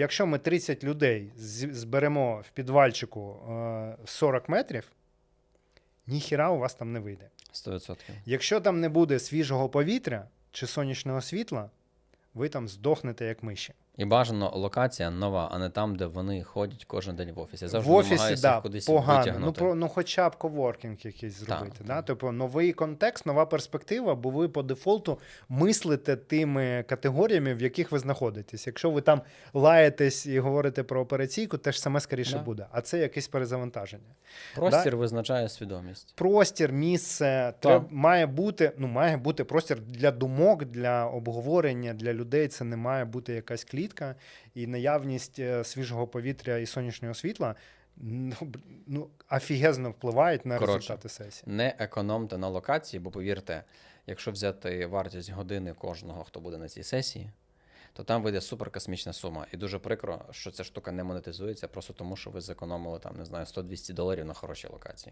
Якщо ми 30 людей зберемо в підвальчику е, 40 метрів, ніхіра у вас там не вийде. 100%. Якщо там не буде свіжого повітря чи сонячного світла, ви там здохнете як миші. І бажано локація нова, а не там, де вони ходять кожен день в офісі. Я завжди в офісі, да, кудись погано. Ну, про, ну, хоча б коворкінг якийсь зробити. Так, да? так. Тобто новий контекст, нова перспектива, бо ви по дефолту мислите тими категоріями, в яких ви знаходитесь. Якщо ви там лаєтесь і говорите про операційку, те ж саме скоріше Да. буде. А це якесь перезавантаження. Простір визначає свідомість. Простір, місце треба, має бути, ну, має бути простір для думок, для обговорення, для людей. Це не має бути якась клітка і наявність е, свіжого повітря і сонячного світла. Ну, ну офігезно впливають на Коротше. результати сесії. Не економте на локації, бо повірте, якщо взяти вартість години кожного, хто буде на цій сесії, то там вийде суперкосмічна сума. І дуже прикро, що ця штука не монетизується просто тому, що ви зекономили там, не знаю, 100-200 доларів на хорошій локації.